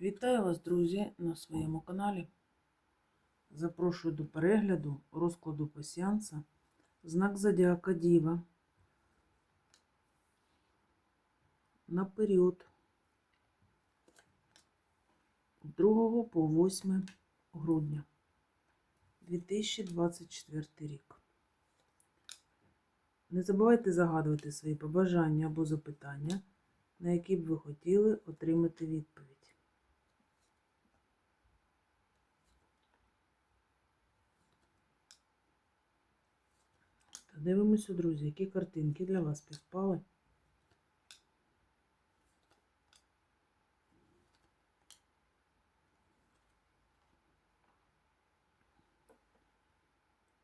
Вітаю вас, друзі, на своєму каналі. Запрошую до перегляду розкладу пасіанса знак Зодіака Діва на період 2 по 8 грудня 2024 рік. Не забувайте загадувати свої побажання або запитання, на які б ви хотіли отримати відповідь. Та дивимося, друзі, які картинки для вас підпали.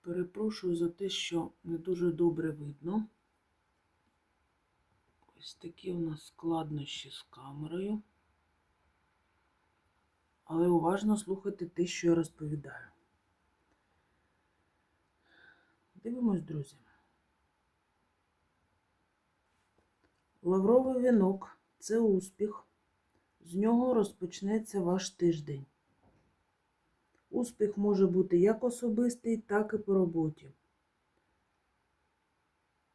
Перепрошую за те, що не дуже добре видно. Ось такі у нас складнощі з камерою. Але уважно слухайте те, що я розповідаю. Дивимось, друзі. Лавровий вінок це успіх. З нього розпочнеться ваш тиждень. Успіх може бути як особистий, так і по роботі.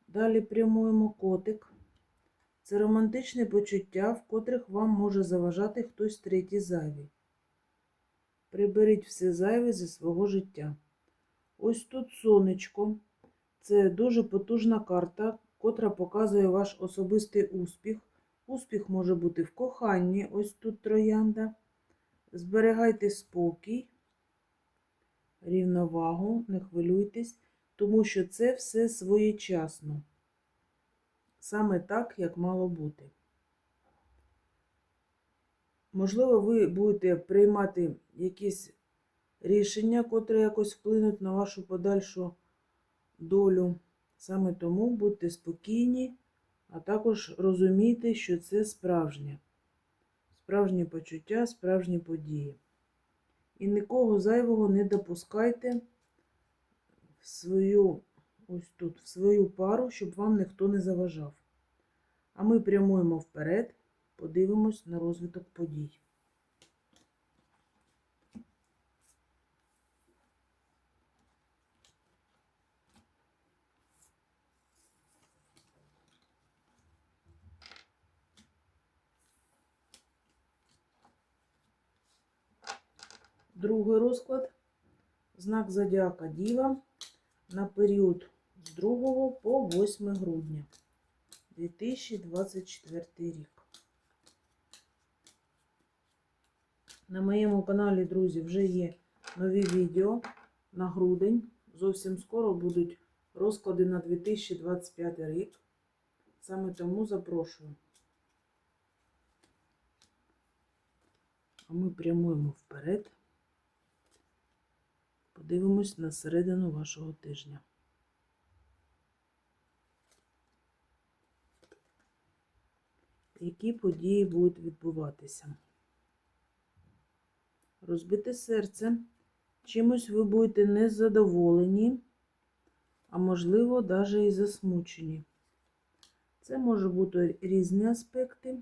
Далі прямуємо котик. Це романтичне почуття, в котрих вам може заважати хтось третій зайвий. Приберіть все зайве зі свого життя. Ось тут сонечко. Це дуже потужна карта, котра показує ваш особистий успіх. Успіх може бути в коханні, ось тут троянда. Зберігайте спокій, рівновагу, не хвилюйтесь, тому що це все своєчасно. Саме так, як мало бути. Можливо, ви будете приймати якісь рішення, котрі якось вплинуть на вашу подальшу долю. Саме тому будьте спокійні, а також розумійте, що це справжнє. Справжні почуття, справжні події. І нікого зайвого не допускайте в свою, ось тут, в свою пару, щоб вам ніхто не заважав. А ми прямуємо вперед, подивимось на розвиток подій. Другий розклад. Знак Зодіака Діва на період з 2 по 8 грудня 2024 рік. На моєму каналі, друзі, вже є нові відео на грудень. Зовсім скоро будуть розклади на 2025 рік. Саме тому запрошую. А ми прямуємо вперед. Подивимось на середину вашого тижня. Які події будуть відбуватися? Розбите серце. Чимось ви будете незадоволені, а можливо, навіть і засмучені. Це може бути різні аспекти,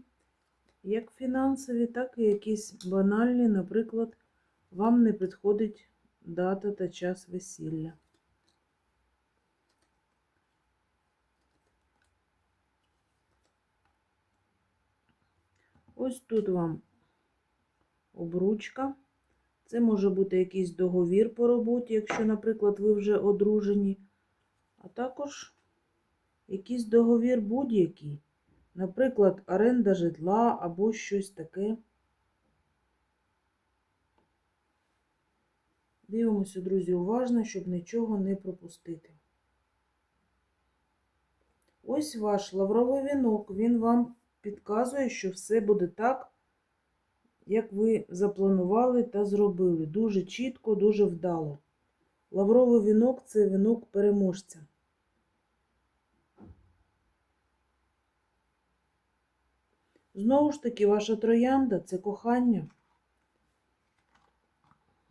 як фінансові, так і якісь банальні, наприклад, вам не підходить дата та час весілля. Ось тут вам обручка. Це може бути якийсь договір по роботі, якщо, наприклад, ви вже одружені, а також якийсь договір будь-який. Наприклад, оренда житла або щось таке. Дивимося, друзі, уважно, щоб нічого не пропустити. Ось ваш лавровий вінок. Він вам підказує, що все буде так, як ви запланували та зробили. Дуже чітко, дуже вдало. Лавровий вінок це вінок переможця. Знову ж таки, ваша троянда це кохання.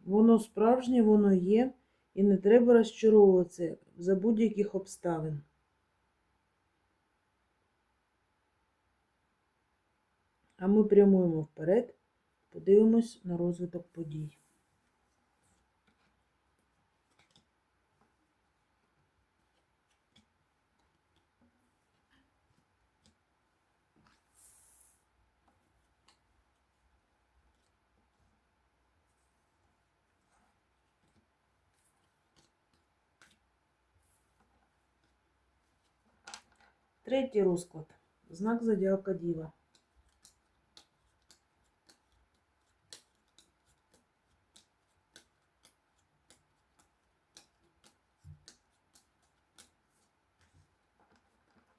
Воно справжнє, воно є, і не треба розчаровуватися за будь-яких обставин. А ми прямуємо вперед, Подивимось на розвиток подій. Третій розклад. Знак зодіака Діва.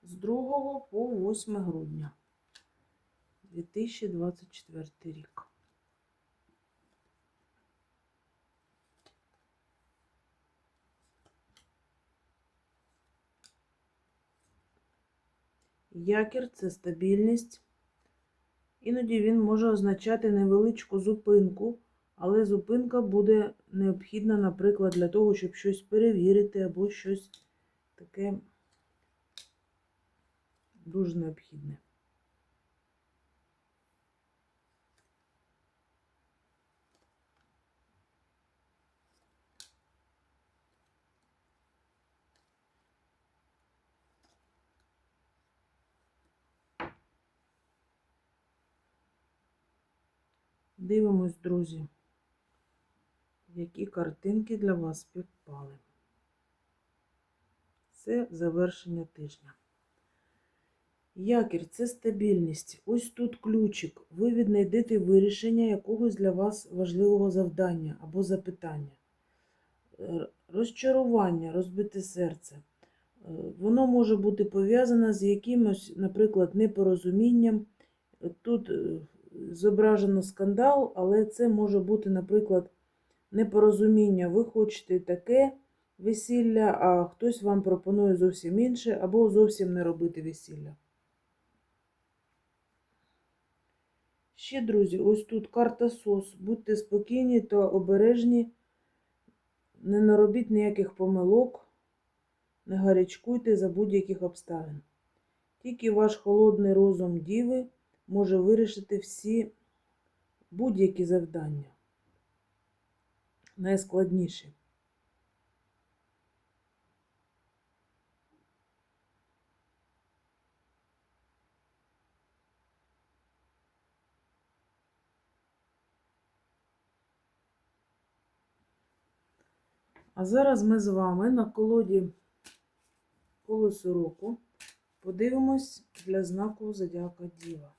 З 2 по 8 грудня 2024 рік. Якір це стабільність. Іноді він може означати невеличку зупинку, але зупинка буде необхідна, наприклад, для того, щоб щось перевірити або щось таке дуже необхідне. Дивимось, друзі, які картинки для вас співпали. Це завершення тижня. Якір це стабільність. Ось тут ключик. Ви віднайдете вирішення якогось для вас важливого завдання або запитання. Розчарування, розбите серце. Е, Воно може бути пов'язане з якимось, наприклад, непорозумінням. Тут е, зображено скандал, але це може бути, наприклад, непорозуміння. Ви хочете таке весілля, а хтось вам пропонує зовсім інше, або зовсім не робити весілля. Ще, друзі, ось тут карта СОС. Будьте спокійні та обережні, не наробіть ніяких помилок, не гарячкуйте за будь-яких обставин. Тільки ваш холодний розум діви може вирішити всі будь-які завдання. Найскладніші. А зараз ми з вами на колоді колесо року подивимось для знаку Зодіака Діва.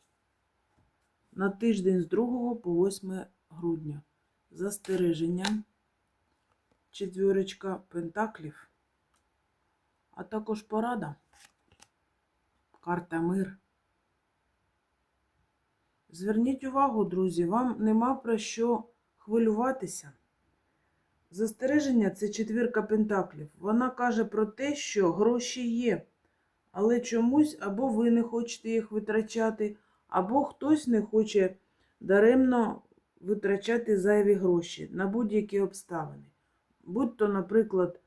На тиждень з 2 по 8 грудня. Застереження, четвірочка пентаклів, а також порада, карта мир. Зверніть увагу, друзі, вам нема про що хвилюватися. Застереження це четвірка пентаклів. Вона каже про те, що гроші є, але чомусь або ви не хочете їх витрачати, або хтось не хоче даремно витрачати зайві гроші на будь-які обставини. Будь то, наприклад,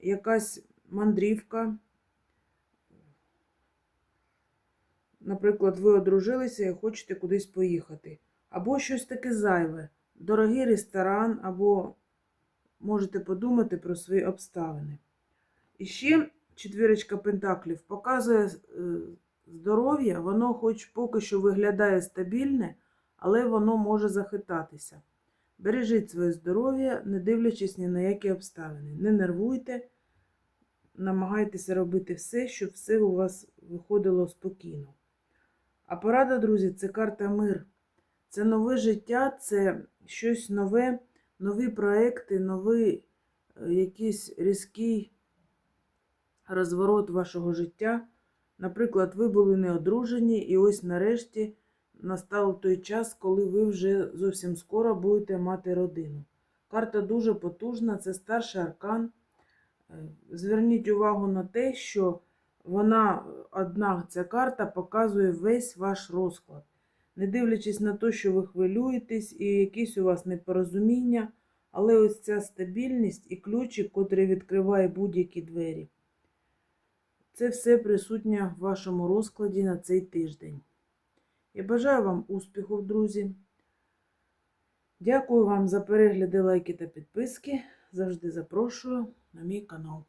якась мандрівка. Наприклад, ви одружилися і хочете кудись поїхати. Або щось таке зайве, дорогий ресторан, або можете подумати про свої обставини. І ще четвірочка пентаклів показує е, здоров'я, воно хоч поки що виглядає стабільне, але воно може захитатися. Бережіть своє здоров'я, не дивлячись ні на які обставини. Не нервуйте, намагайтеся робити все, щоб все у вас виходило спокійно. А порада, друзі, це карта мир. Це нове життя, це щось нове, нові проекти, новий е, якийсь різкий розворот вашого життя. Наприклад, ви були не одружені, і ось нарешті настав той час, коли ви вже зовсім скоро будете мати родину. Карта дуже потужна, це старший аркан. Е, Зверніть увагу на те, що вона, одна ця карта, показує весь ваш розклад. Не дивлячись на те, що ви хвилюєтесь, і якісь у вас непорозуміння, але ось ця стабільність і ключик, котрий відкриває будь-які двері. Це все присутнє в вашому розкладі на цей тиждень. Я бажаю вам успіху, друзі. Дякую вам за перегляди, лайки та підписки. Завжди запрошую на мій канал.